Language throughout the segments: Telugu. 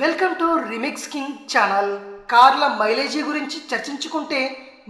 Welcome to remix king channel. కార్ల మైలేజీ గురించి చర్చించుకుంటే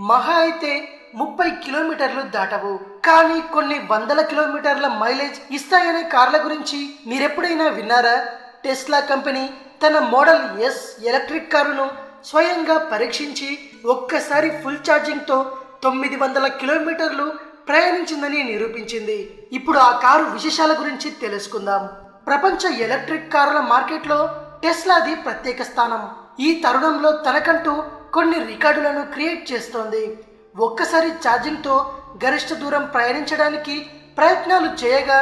మహా అయితే ముప్పై కిలోమీటర్లు దాటవు. కానీ కొన్ని వందల కిలోమీటర్ల మైలేజ్ ఇస్తాయనే కార్ల గురించి మీరెప్పుడైనా విన్నారా? టెస్లా కంపెనీ తన మోడల్ ఎస్ ఎలక్ట్రిక్ కారును స్వయంగా పరీక్షించి ఒక్కసారి ఫుల్ ఛార్జింగ్తో తొమ్మిది వందల కిలోమీటర్లు ప్రయాణించిందని నిరూపించింది. ఇప్పుడు ఆ కారు విశేషాల గురించి తెలుసుకుందాం. ప్రపంచ ఎలక్ట్రిక్ కారుల మార్కెట్లో టెస్లాది ప్రత్యేక స్థానం. ఈ తరుణంలో తనకంటూ కొన్ని రికార్డులను క్రియేట్ చేస్తోంది. ఒక్కసారి ఛార్జింగ్తో గరిష్ట దూరం ప్రయాణించడానికి ప్రయత్నాలు చేయగా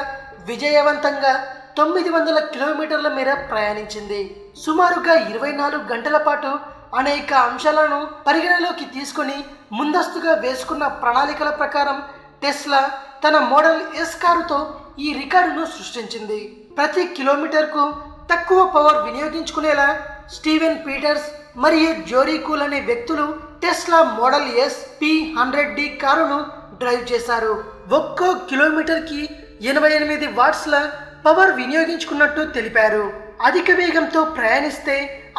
విజయవంతంగా తొమ్మిది వందల కిలోమీటర్ల మేర ప్రయాణించింది. సుమారుగా ఇరవై నాలుగు గంటల పాటు అనేక అంశాలను పరిగణలోకి తీసుకొని ముందస్తుగా వేసుకున్న ప్రణాళికల ప్రకారం టెస్లా తన మోడల్ ఎస్ కారుతో ఈ రికార్డును సృష్టించింది. ప్రతి కిలోమీటర్కు తక్కువ పవర్ వినియోగించుకునేలా స్టీవెన్ పీటర్స్ మరియు జోరీకూల్ అనే వ్యక్తులు Tesla model S P hundred D కారును డ్రైవ్ చేశారు. ఒక్కో కిలోమీటర్కి ఎనభై ఎనిమిది వాట్స్ల పవర్ వినియోగించుకున్నట్టు తెలిపారు. అధిక వేగంతో ప్రయాణిస్తే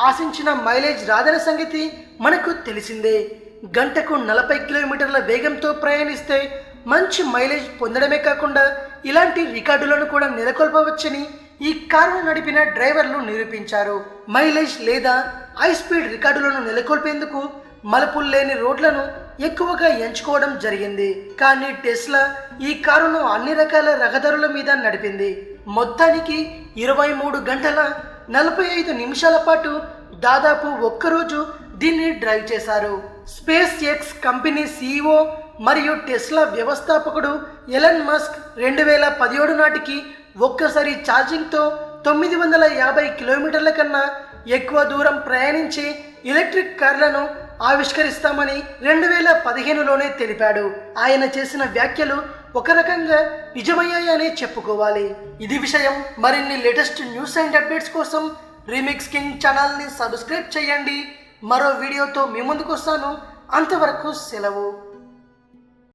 ఆశించిన మైలేజ్ రాదన్న సంగతి మనకు తెలిసిందే. గంటకు నలభై కిలోమీటర్ల వేగంతో ప్రయాణిస్తే మంచి మైలేజ్ పొందడమే కాకుండా ఇలాంటి రికార్డులను కూడా నెలకొల్పవచ్చని ఈ కారును నడిపిన డ్రైవర్లు నిరూపించారు. మైలేజ్ లేదా హై స్పీడ్ రికార్డులను నెలకొల్పేందుకు మలుపులు లేని రోడ్లను ఎక్కువగా ఎంచుకోవడం జరిగింది. కానీ టెస్లా ఈ కారును అన్ని రకాల రహదారుల మీద నడిపింది. మొత్తానికి ఇరవై మూడు గంటల నలభై ఐదు నిమిషాల పాటు దాదాపు ఒక్కరోజు దీన్ని డ్రైవ్ చేశారు. స్పేస్ ఎక్స్ కంపెనీ సీఈఓ మరియు టెస్లా వ్యవస్థాపకుడు ఎలన్ మస్క్ రెండు వేల పదిహేడు నాటికి ఒక్కసారి ఛార్జింగ్తో తొమ్మిది వందల యాభై కిలోమీటర్ల కన్నా ఎక్కువ దూరం ప్రయాణించే ఎలక్ట్రిక్ కార్లను ఆవిష్కరిస్తామని రెండు వేల పదిహేనులోనే తెలిపాడు. ఆయన చేసిన వ్యాఖ్యలు ఒక రకంగా నిజమయ్యాయనే చెప్పుకోవాలి. ఇది విషయం మరిన్ని లేటెస్ట్ న్యూస్ అండ్ అప్డేట్స్ కోసం రీమిక్స్ కింగ్ ఛానల్ని సబ్స్క్రైబ్ చేయండి. మరో వీడియోతో మీ ముందుకు వస్తాను. అంతవరకు సెలవు.